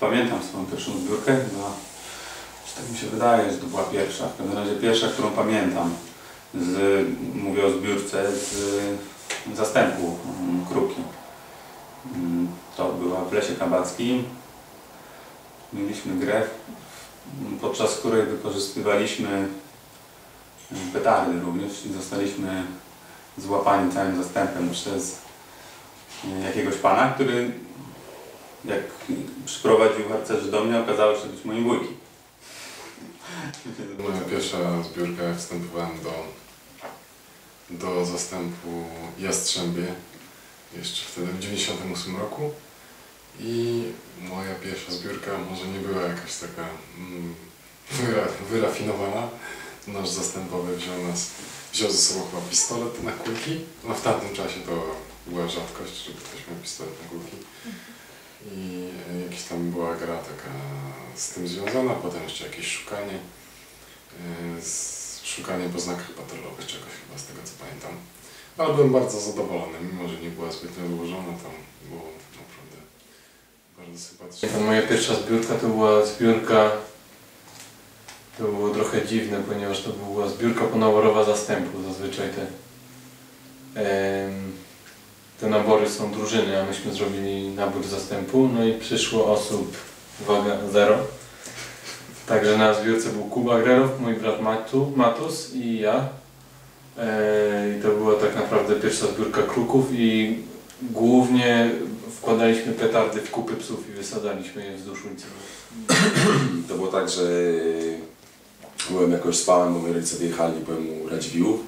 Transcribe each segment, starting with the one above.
Pamiętam swoją pierwszą zbiórkę, że tak mi się wydaje, że to była pierwsza. W każdym razie pierwsza, którą pamiętam. Z, mówię o zbiórce z zastępu mm, kruki. Mm, To była w Lesie Kabackim. Mieliśmy grę, podczas której wykorzystywaliśmy petardy również i zostaliśmy złapani całym zastępem przez e, jakiegoś pana, który jak przyprowadził harcerzy do mnie, okazało się być moim wujkiem. Moja pierwsza zbiórka, wstępowałem do, do zastępu Jastrzębie, jeszcze wtedy w 98 roku. I moja pierwsza zbiórka może nie była jakaś taka mm, wyra, wyrafinowana. Nasz zastępowy wziął nas, wziął ze sobą chyba pistolet na kulki. No w tamtym czasie to była rzadkość, żeby ktoś miał pistolet na kulki. I e, jakaś tam była gra taka z tym związana, potem jeszcze jakieś szukanie, e, z- szukanie po znakach patrolowych czegoś chyba z tego co pamiętam. Ale byłem bardzo zadowolony, mimo że nie była zbytnio złożona, to było naprawdę bardzo sympatyczne. Ta moja pierwsza zbiórka to była zbiórka, to było trochę dziwne, ponieważ to była zbiórka ponaborowa zastępu. Zazwyczaj te, te nabory są drużyny, a myśmy zrobili nabór zastępu, no i przyszło osób, uwaga, zero. Także na zbiórce był Kuba Grerow, mój brat Matu, Matus i ja. E, I to była tak naprawdę pierwsza zbiórka kruków i głównie wkładaliśmy petardy w kupy psów i wysadzaliśmy je wzdłuż ulicy. To było tak, że byłem jakoś spałem, bo moi rodzice wyjechali, byłem u Radziwiłłów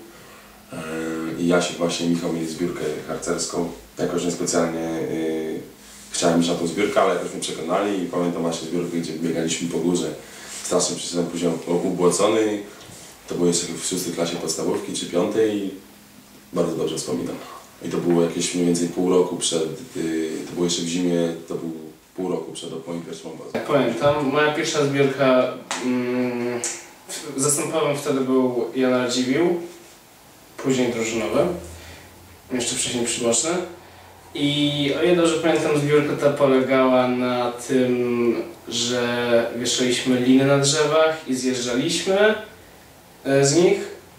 Yy, i ja się właśnie Michał mieli zbiórkę harcerską. Jakoś niespecjalnie yy, chciałem iść na tą zbiórkę, ale jakoś mnie przekonali i pamiętam właśnie zbiórkę, gdzie biegaliśmy po górze. Strasznie przyszedłem później ubłocony. To było jeszcze w szóstej klasie podstawówki czy piątej i bardzo dobrze wspominam. I to było jakieś mniej więcej pół roku przed, yy, to było jeszcze w zimie, to był pół roku przed moim pierwszym obozem. Jak pamiętam, moja pierwsza zbiórka mm, zastępowym wtedy był Jan Radziwiłł, później drużynowy, jeszcze wcześniej przyboczny. I o ile dobrze pamiętam, zbiórka ta polegała na tym, że wieszaliśmy liny na drzewach i zjeżdżaliśmy e, z nich,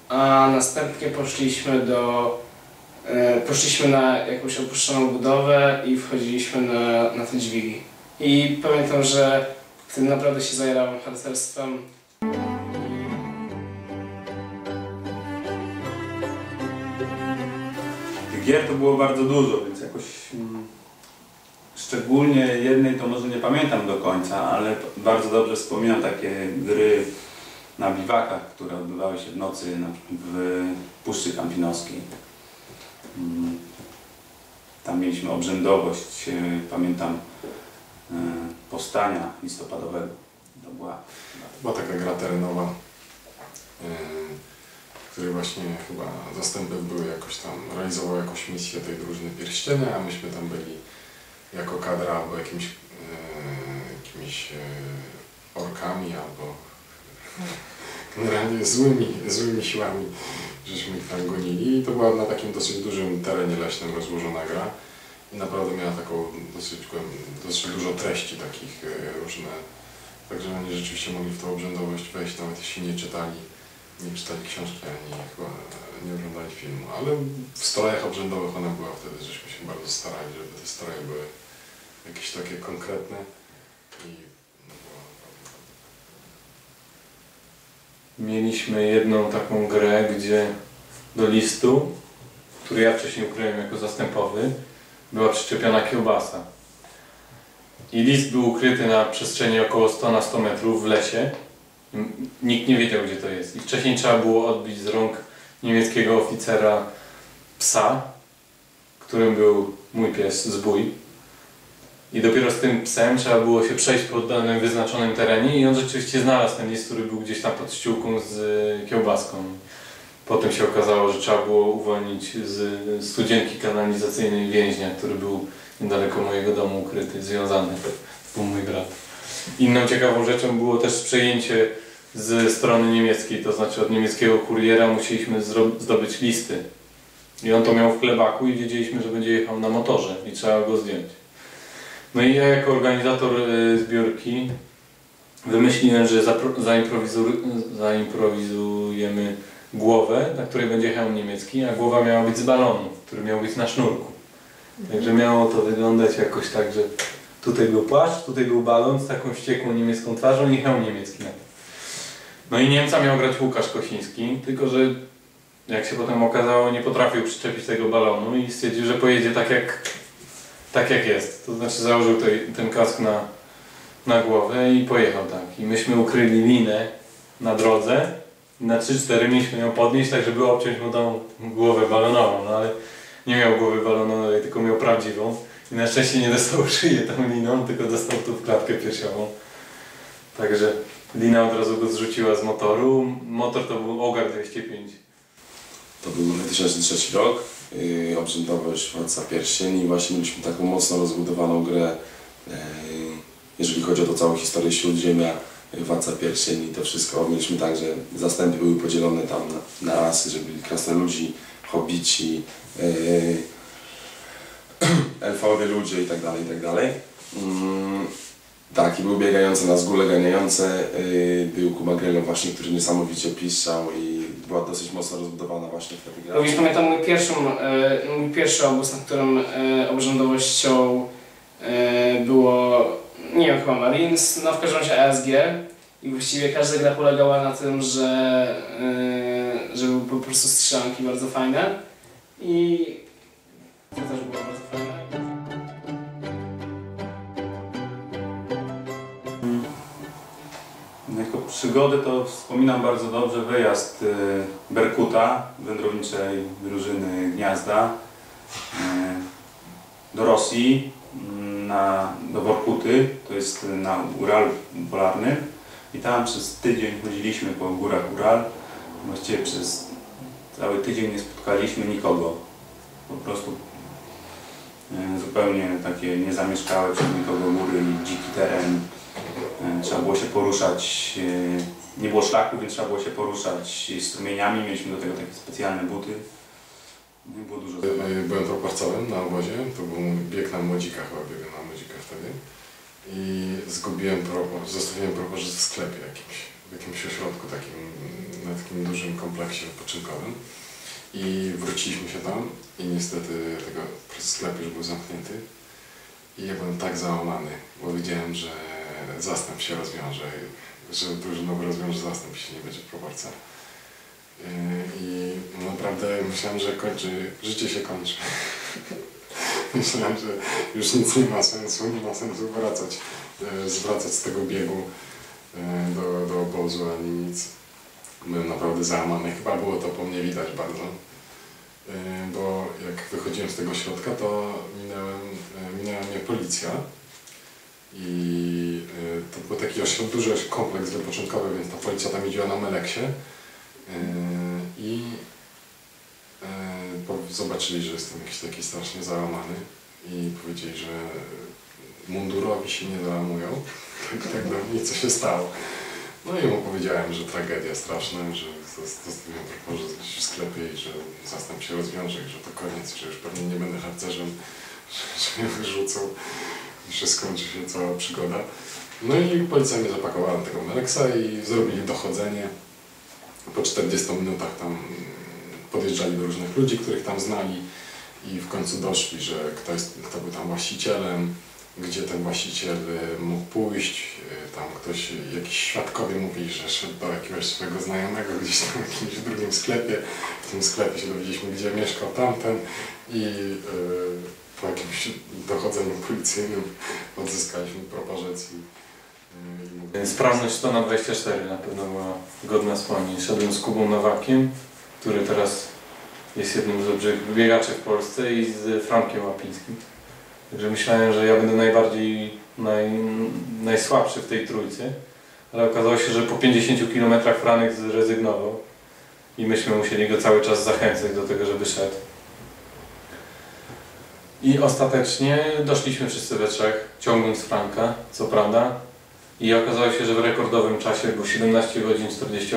a następnie poszliśmy do e, poszliśmy na jakąś opuszczoną budowę i wchodziliśmy na, na te dźwigi. I pamiętam, że wtedy naprawdę się zajerałem harcerstwem. Gier to było bardzo dużo, więc jakoś mm, szczególnie jednej to może nie pamiętam do końca, ale bardzo dobrze wspominam takie gry na biwakach, które odbywały się w nocy na w Puszczy Kampinoskiej. Mm, Tam mieliśmy obrzędowość, e, pamiętam, e, powstania listopadowego. To była była taka gra terenowa, której właśnie chyba zastępy były jakoś tam, realizował jakąś misję tej drużyny pierścienia, a myśmy tam byli jako kadra albo jakimiś, yy, jakimiś yy, orkami albo generalnie złymi, złymi siłami, żeśmy ich tam gonili. I to była na takim dosyć dużym terenie leśnym rozłożona gra. I naprawdę miała taką dosyć, dosyć dużo treści takich yy, różne. Także oni rzeczywiście mogli w tą obrzędowość wejść, nawet jeśli nie czytali, nie czytali książki, ani chyba nie oglądali filmu. Ale w strojach obrzędowych ona była wtedy, żeśmy się bardzo starali, żeby te stroje były jakieś takie konkretne i no, Mieliśmy jedną taką grę, gdzie do listu, który ja wcześniej ukryłem jako zastępowy, była przyczepiona kiełbasa. I list był ukryty na przestrzeni około 100 na 100 metrów w lesie. Nikt nie wiedział, gdzie to jest. I wcześniej trzeba było odbić z rąk niemieckiego oficera psa, którym był mój pies Zbój. I dopiero z tym psem trzeba było się przejść po danym wyznaczonym terenie i on rzeczywiście znalazł ten list, który był gdzieś tam pod ściółką z y, kiełbaską. Potem się okazało, że trzeba było uwolnić z studzienki kanalizacyjnej więźnia, który był niedaleko mojego domu ukryty, związany. To był mój brat. Inną ciekawą rzeczą było też przejęcie z strony niemieckiej, to znaczy od niemieckiego kuriera musieliśmy zdobyć listy. I on to miał w klebaku i wiedzieliśmy, że będzie jechał na motorze i trzeba go zdjąć. No i ja jako organizator y, zbiórki wymyśliłem, że zaimprowizujemy głowę, na której będzie hełm niemiecki, a głowa miała być z balonu, który miał być na sznurku. Także miało to wyglądać jakoś tak, że tutaj był płaszcz, tutaj był balon z taką wściekłą niemiecką twarzą i hełm niemiecki na. No i Niemca miał grać Łukasz Kosiński, tylko że jak się potem okazało nie potrafił przyczepić tego balonu i stwierdził, że pojedzie tak jak, tak jak jest. To znaczy założył ten kask na, na głowę i pojechał tak. I myśmy ukryli linę na drodze na 3-4 mieliśmy ją podnieść, tak żeby obciąć mu tą głowę balonową, no ale nie miał głowy balonowej, tylko miał prawdziwą. I na szczęście nie dostał szyję tą liną, tylko dostał tu w klatkę piersiową. Także lina od razu go zrzuciła z motoru. Motor to był Ogar 205. To był 2003 rok, yy, obrzędowość Władca Pierścieni i właśnie mieliśmy taką mocno rozbudowaną grę, yy, jeżeli chodzi o tą całą historię Śródziemia, yy, Władca Pierścieni, to wszystko. Mieliśmy tak, że zastępy były podzielone tam na, na rasy, że byli krasnoludzi, hobbici, yy, elfowie ludzie i tak dalej, i tak dalej. Mm, tak, i był biegający na zgóle ganiające, yy, był Kumagrelo właśnie, który niesamowicie piszczał i była dosyć mocno rozbudowana właśnie wtedy gra. Również pamiętam mój pierwszy, e, mój pierwszy obóz, na którym e, obrzędowością e, było, nie wiem, chyba Marines, no w każdym razie ASG. I właściwie każda gra polegała na tym, że, e, że były po prostu strzelanki bardzo fajne. I to też było bardzo fajne. Przygody to wspominam bardzo dobrze wyjazd y, Berkuta, wędrowniczej drużyny Gniazda, y, do Rosji, mm, na, do Workuty, to jest na Ural Polarny. I tam przez tydzień chodziliśmy po górach Ural. Właściwie przez cały tydzień nie spotkaliśmy nikogo. Po prostu y, zupełnie takie niezamieszkałe przez nikogo góry i dziki teren. E, Trzeba było się poruszać, e, nie było szlaku, więc trzeba było się poruszać strumieniami. Mieliśmy do tego takie specjalne buty. No i było dużo. Y, Byłem proporcowym na obozie, to był bieg na młodzika, chyba biegłem na młodzika wtedy. I zgubiłem propos, zostawiłem propos w sklepie jakimś, w jakimś ośrodku takim, na takim dużym kompleksie wypoczynkowym. I wróciliśmy się tam i niestety tego sklep już był zamknięty. I ja byłem tak załamany, bo wiedziałem, że zastęp się rozwiąże, że drużynowy rozwiąże zastęp, jeśli nie będzie w proporcjach. Yy, I naprawdę myślałem, że kończy, życie się kończy. myślałem, że już nic nie ma sensu, nie ma sensu wracać, yy, zwracać z tego biegu do, do obozu ani nic. Byłem naprawdę załamany, chyba było to po mnie widać bardzo. Bo jak wychodziłem z tego środka, to minąłem, yy, minęła mnie policja. I yy, to był taki ośrodek, duży kompleks wypoczynkowy, więc ta policja tam jeździła na Meleksie. I po- zobaczyli, że jestem jakiś taki strasznie załamany i powiedzieli, że mundurowi się nie załamują. Tak, tak do mnie, co się stało. No i mu powiedziałem, że tragedia straszna, że zos- zostawiłem proporze w sklepie i że zastęp się rozwiąże że to koniec, że już pewnie nie będę harcerzem, że, że mnie wyrzucą że skończy się cała przygoda. No i policja mnie zapakowała tego Meleksa i zrobili dochodzenie. Po 40 minutach tam podjeżdżali do różnych ludzi, których tam znali i w końcu doszli, że kto, jest, kto był tam właścicielem, gdzie ten właściciel y, mógł pójść, y, tam ktoś, jakiś świadkowie mówili, że szedł do jakiegoś swojego znajomego gdzieś tam w jakimś drugim sklepie, w tym sklepie się dowiedzieliśmy, gdzie mieszkał tamten i y, po jakimś dochodzeniu policyjnym odzyskaliśmy propozycję. mówię- Sprawność to na 24 na pewno była godna wspomnień. Szedłem z Kubą Nowakiem, który teraz jest jednym z lepszych biegaczy w Polsce i z Frankiem Łapińskim. Także myślałem, że ja będę najbardziej, naj, najsłabszy w tej trójce, ale okazało się, że po 50 km Franek zrezygnował i myśmy musieli go cały czas zachęcać do tego, żeby szedł. I ostatecznie doszliśmy wszyscy we trzech, ciągnąc Franka, co prawda, I okazało się, że w rekordowym czasie, bo 17 godzin 48